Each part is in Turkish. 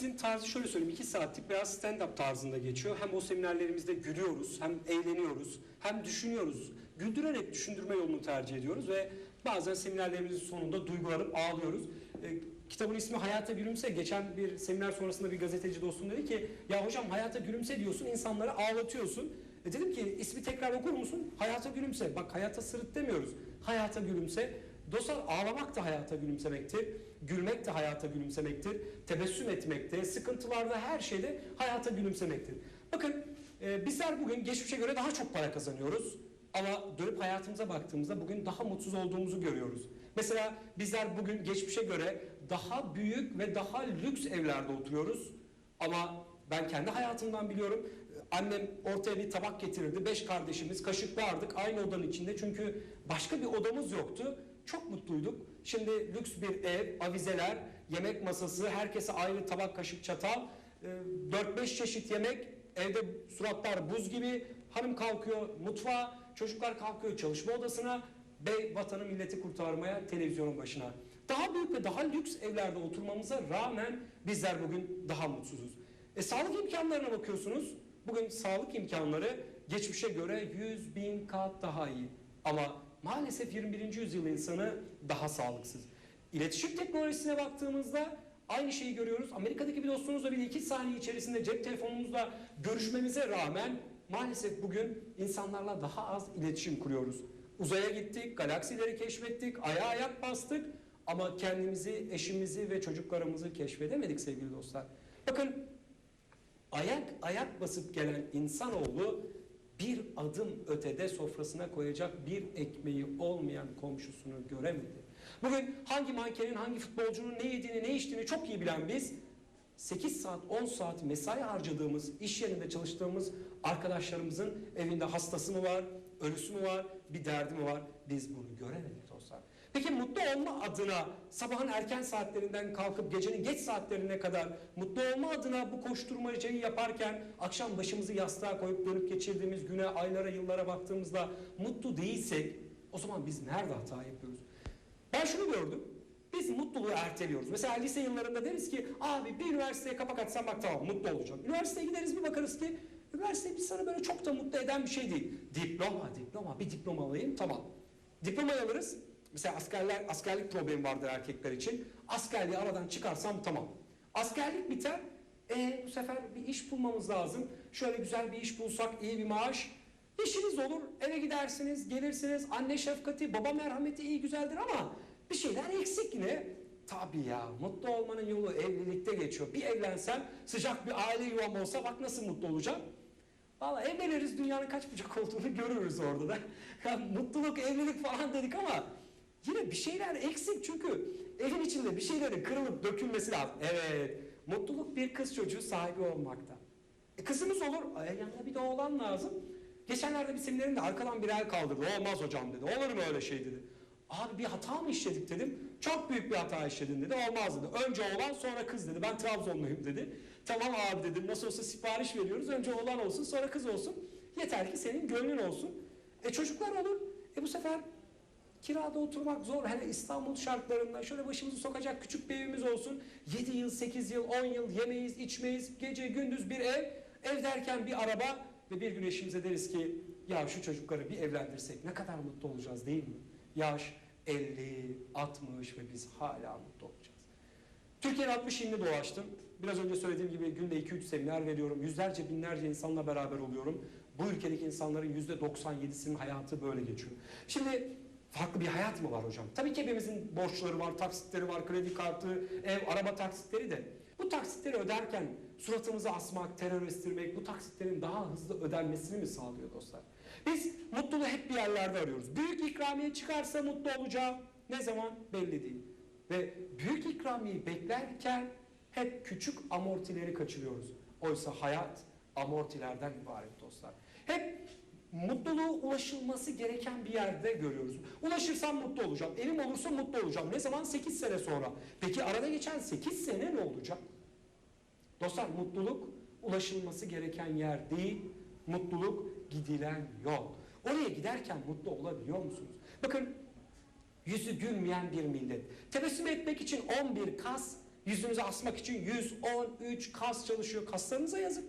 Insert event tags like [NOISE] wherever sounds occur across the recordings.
seminerlerimizin tarzı şöyle söyleyeyim. iki saatlik veya stand-up tarzında geçiyor. Hem o seminerlerimizde gülüyoruz, hem eğleniyoruz, hem düşünüyoruz. Güldürerek düşündürme yolunu tercih ediyoruz ve bazen seminerlerimizin sonunda duygulanıp ağlıyoruz. E, kitabın ismi Hayata Gülümse. Geçen bir seminer sonrasında bir gazeteci dostum dedi ki ya hocam hayata gülümse diyorsun, insanları ağlatıyorsun. E dedim ki ismi tekrar okur musun? Hayata gülümse. Bak hayata sırıt demiyoruz. Hayata gülümse. Dostlar ağlamak da hayata gülümsemektir. Gülmek de hayata gülümsemektir. Tebessüm etmekte, sıkıntılarda her şeyde hayata gülümsemektir. Bakın e, bizler bugün geçmişe göre daha çok para kazanıyoruz. Ama dönüp hayatımıza baktığımızda bugün daha mutsuz olduğumuzu görüyoruz. Mesela bizler bugün geçmişe göre daha büyük ve daha lüks evlerde oturuyoruz. Ama ben kendi hayatımdan biliyorum. Annem ortaya bir tabak getirirdi. Beş kardeşimiz kaşıklardık aynı odanın içinde. Çünkü başka bir odamız yoktu. Çok mutluyduk. Şimdi lüks bir ev, avizeler, yemek masası, herkese ayrı tabak, kaşık, çatal. e, 4-5 çeşit yemek, evde suratlar buz gibi. Hanım kalkıyor mutfağa, çocuklar kalkıyor çalışma odasına. Bey vatanı milleti kurtarmaya televizyonun başına. Daha büyük ve daha lüks evlerde oturmamıza rağmen bizler bugün daha mutsuzuz. E sağlık imkanlarına bakıyorsunuz. Bugün sağlık imkanları geçmişe göre 100 bin kat daha iyi. Ama maalesef 21. yüzyıl insanı daha sağlıksız. İletişim teknolojisine baktığımızda aynı şeyi görüyoruz. Amerika'daki bir dostumuzla bile 2 saniye içerisinde cep telefonumuzla görüşmemize rağmen maalesef bugün insanlarla daha az iletişim kuruyoruz. Uzaya gittik, galaksileri keşfettik, aya ayak bastık ama kendimizi, eşimizi ve çocuklarımızı keşfedemedik sevgili dostlar. Bakın ayak ayak basıp gelen insanoğlu bir adım ötede sofrasına koyacak bir ekmeği olmayan komşusunu göremedi. Bugün hangi mankenin, hangi futbolcunun ne yediğini, ne içtiğini çok iyi bilen biz 8 saat, 10 saat mesai harcadığımız, iş yerinde çalıştığımız arkadaşlarımızın evinde hastası mı var, ölüsü mü var, bir derdi mi var? Biz bunu göremedik dostlar. Peki mutlu olma adına sabahın erken saatlerinden kalkıp gecenin geç saatlerine kadar mutlu olma adına bu koşturmacayı yaparken akşam başımızı yastığa koyup dönüp geçirdiğimiz güne, aylara, yıllara baktığımızda mutlu değilsek o zaman biz nerede hata yapıyoruz? Ben şunu gördüm. Biz mutluluğu erteliyoruz. Mesela lise yıllarında deriz ki abi bir üniversiteye kapak atsam bak tamam mutlu olacağım. Üniversiteye gideriz bir bakarız ki üniversite bir sana böyle çok da mutlu eden bir şey değil. Diploma, diploma, bir diploma alayım tamam. Diplomayı alırız. Mesela askerler, askerlik problemi vardır erkekler için. Askerliği aradan çıkarsam tamam. Askerlik biter. E bu sefer bir iş bulmamız lazım. Şöyle güzel bir iş bulsak, iyi bir maaş. İşiniz olur, eve gidersiniz, gelirsiniz. Anne şefkati, baba merhameti iyi güzeldir ama bir şeyler eksik yine. Tabii ya, mutlu olmanın yolu evlilikte geçiyor. Bir evlensem, sıcak bir aile yuvam olsa bak nasıl mutlu olacağım. Valla evleniriz dünyanın kaç bucak olduğunu görürüz orada da. [LAUGHS] Mutluluk, evlilik falan dedik ama yine bir şeyler eksik çünkü evin içinde bir şeylerin kırılıp dökülmesi lazım. Evet, mutluluk bir kız çocuğu sahibi olmakta. E kızımız olur, e, yanına bir de oğlan lazım. Geçenlerde bir seminerinde arkadan bir el kaldırdı. Olmaz hocam dedi. Olur mu öyle şey dedi. Abi bir hata mı işledik dedim. Çok büyük bir hata işledin dedi. Olmaz dedi. Önce oğlan sonra kız dedi. Ben Trabzonluyum dedi. Tamam abi dedim. Nasıl olsa sipariş veriyoruz. Önce oğlan olsun sonra kız olsun. Yeter ki senin gönlün olsun. E çocuklar olur. E bu sefer kirada oturmak zor. Hele İstanbul şartlarında şöyle başımızı sokacak küçük bir evimiz olsun. 7 yıl, 8 yıl, 10 yıl yemeyiz, içmeyiz. Gece gündüz bir ev. Ev derken bir araba ve bir gün eşimize deriz ki ya şu çocukları bir evlendirsek ne kadar mutlu olacağız değil mi? Yaş 50, 60 ve biz hala mutlu olacağız. Türkiye'nin 60 ilini dolaştım. Biraz önce söylediğim gibi günde 2-3 seminer veriyorum. Yüzlerce binlerce insanla beraber oluyorum. Bu ülkedeki insanların %97'sinin hayatı böyle geçiyor. Şimdi farklı bir hayat mı var hocam? Tabii ki hepimizin borçları var, taksitleri var, kredi kartı, ev, araba taksitleri de. Bu taksitleri öderken suratımızı asmak, terör estirmek bu taksitlerin daha hızlı ödenmesini mi sağlıyor dostlar? Biz mutluluğu hep bir yerlerde arıyoruz. Büyük ikramiye çıkarsa mutlu olacağım. Ne zaman? Belli değil. Ve büyük ikramiyeyi beklerken hep küçük amortileri kaçırıyoruz. Oysa hayat amortilerden ibaret dostlar. Hep mutluluğu ulaşılması gereken bir yerde görüyoruz. Ulaşırsam mutlu olacağım. Evim olursa mutlu olacağım. Ne zaman? 8 sene sonra. Peki arada geçen 8 sene ne olacak? Dostlar mutluluk ulaşılması gereken yer değil, mutluluk gidilen yol. Oraya giderken mutlu olabiliyor musunuz? Bakın yüzü gülmeyen bir millet. Tebessüm etmek için 11 kas Yüzünüze asmak için 113 kas çalışıyor. Kaslarınıza yazık.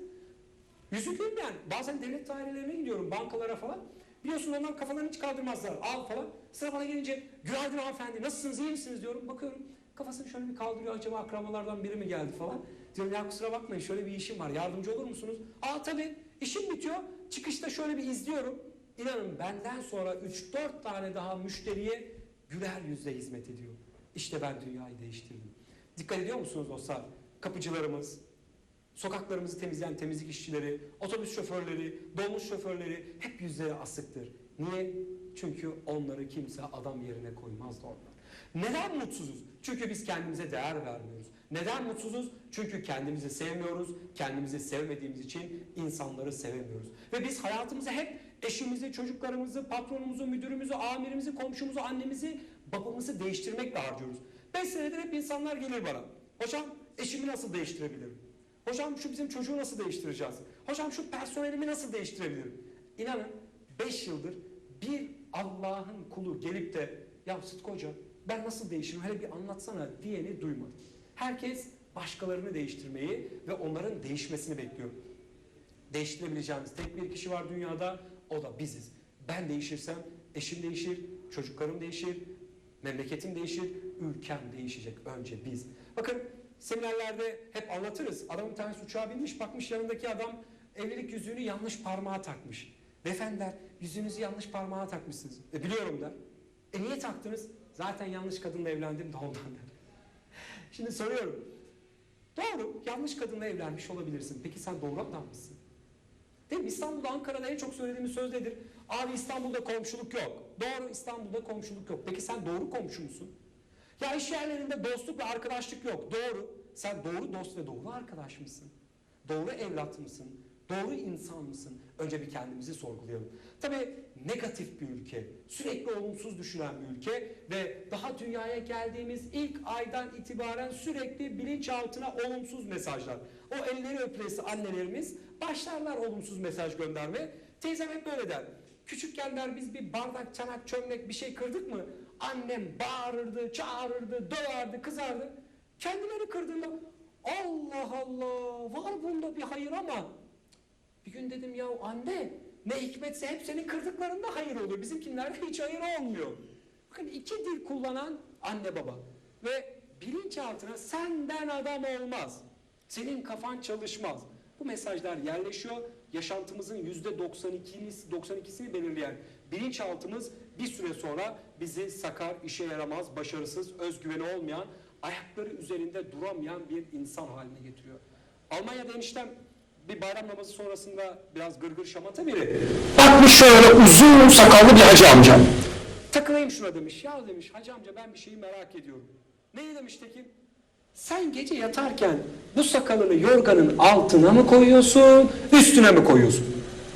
Yüzü gülmeyen. Bazen devlet dairelerine gidiyorum, bankalara falan. Biliyorsun onlar kafalarını hiç kaldırmazlar. Al falan. Sıra bana gelince günaydın hanımefendi nasılsınız iyi misiniz diyorum. Bakıyorum kafasını şöyle bir kaldırıyor. Acaba akrabalardan biri mi geldi falan. Diyorum ya kusura bakmayın şöyle bir işim var. Yardımcı olur musunuz? Aa tabii işim bitiyor. Çıkışta şöyle bir izliyorum. İnanın benden sonra 3-4 tane daha müşteriye güler yüzle hizmet ediyor. İşte ben dünyayı değiştirdim. Dikkat ediyor musunuz dostlar? Kapıcılarımız, Sokaklarımızı temizleyen temizlik işçileri, otobüs şoförleri, dolmuş şoförleri hep yüzleri asıktır. Niye? Çünkü onları kimse adam yerine koymazdı onlar. Neden mutsuzuz? Çünkü biz kendimize değer vermiyoruz. Neden mutsuzuz? Çünkü kendimizi sevmiyoruz. Kendimizi sevmediğimiz için insanları sevemiyoruz. Ve biz hayatımızı hep eşimizi, çocuklarımızı, patronumuzu, müdürümüzü, amirimizi, komşumuzu, annemizi, babamızı değiştirmekle harcıyoruz. Beş senedir hep insanlar gelir bana. Hocam eşimi nasıl değiştirebilirim? Hocam şu bizim çocuğu nasıl değiştireceğiz? Hocam şu personelimi nasıl değiştirebilirim? İnanın 5 yıldır bir Allah'ın kulu gelip de ya Sıtkı Hoca ben nasıl değişirim hele bir anlatsana diyeni duymadım. Herkes başkalarını değiştirmeyi ve onların değişmesini bekliyor. Değiştirebileceğimiz tek bir kişi var dünyada o da biziz. Ben değişirsem eşim değişir, çocuklarım değişir, memleketim değişir, ülkem değişecek önce biz. Bakın seminerlerde hep anlatırız. Adamın tanesi uçağa binmiş bakmış yanındaki adam evlilik yüzüğünü yanlış parmağa takmış. Beyefendi der yüzüğünüzü yanlış parmağa takmışsınız. E biliyorum der. E niye taktınız? Zaten yanlış kadınla evlendim de ondan der. Şimdi soruyorum. Doğru yanlış kadınla evlenmiş olabilirsin. Peki sen doğru adam mısın? Değil mi? İstanbul'da Ankara'da en çok söylediğimiz söz nedir? Abi İstanbul'da komşuluk yok. Doğru İstanbul'da komşuluk yok. Peki sen doğru komşu musun? Ya iş yerlerinde dostluk ve arkadaşlık yok. Doğru. Sen doğru dost ve doğru arkadaş mısın? Doğru evlat mısın? Doğru insan mısın? Önce bir kendimizi sorgulayalım. Tabii negatif bir ülke, sürekli olumsuz düşünen bir ülke ve daha dünyaya geldiğimiz ilk aydan itibaren sürekli bilinçaltına olumsuz mesajlar. O elleri öpülesi annelerimiz başlarlar olumsuz mesaj göndermeye. Teyzem hep böyle der. Küçükken der biz bir bardak, çanak, çömlek bir şey kırdık mı? Annem bağırırdı, çağırırdı, döverdi, kızardı. Kendileri kırdığında Allah Allah var bunda bir hayır ama bir gün dedim ya anne ne hikmetse hep senin kırdıklarında hayır oluyor. Bizimkinlerde hiç hayır olmuyor. Bakın iki dil kullanan anne baba ve bilinçaltına senden adam olmaz. Senin kafan çalışmaz. Bu mesajlar yerleşiyor. Yaşantımızın yüzde 92'sini 92'sini belirleyen bilinçaltımız bir süre sonra bizi sakar, işe yaramaz, başarısız, özgüveni olmayan, ayakları üzerinde duramayan bir insan haline getiriyor. Almanya'da eniştem bir bayram namazı sonrasında biraz gırgır şamata biri. Bakmış şöyle uzun sakallı bir hacı amca. Takılayım şuna demiş. Ya demiş hacı amca ben bir şeyi merak ediyorum. Neyi demiş Tekin? Sen gece yatarken bu sakalını yorganın altına mı koyuyorsun, üstüne mi koyuyorsun?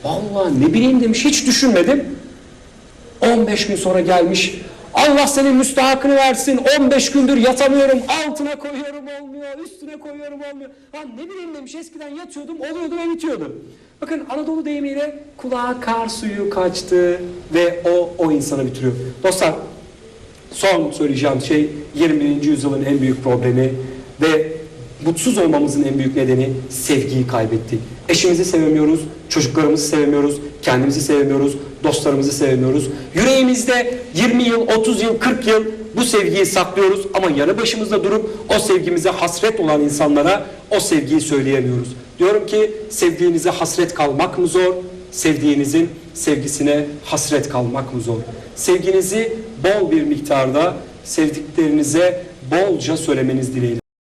Vallahi ne bileyim demiş, hiç düşünmedim. 15 gün sonra gelmiş. Allah senin müstahakını versin. 15 gündür yatamıyorum. Altına koyuyorum olmuyor. Üstüne koyuyorum olmuyor. Lan ne bileyim demiş. Eskiden yatıyordum oluyordu ve bitiyordu. Bakın Anadolu deyimiyle kulağa kar suyu kaçtı ve o o insanı bitiriyor. Dostlar son söyleyeceğim şey 21. yüzyılın en büyük problemi ve mutsuz olmamızın en büyük nedeni sevgiyi kaybettik. Eşimizi sevemiyoruz, çocuklarımızı sevemiyoruz, kendimizi sevemiyoruz, dostlarımızı sevemiyoruz. Yüreğimizde 20 yıl, 30 yıl, 40 yıl bu sevgiyi saklıyoruz ama yanı başımızda durup o sevgimize hasret olan insanlara o sevgiyi söyleyemiyoruz. Diyorum ki sevdiğinize hasret kalmak mı zor, sevdiğinizin sevgisine hasret kalmak mı zor? Sevginizi bol bir miktarda sevdiklerinize bolca söylemeniz dileğiyle.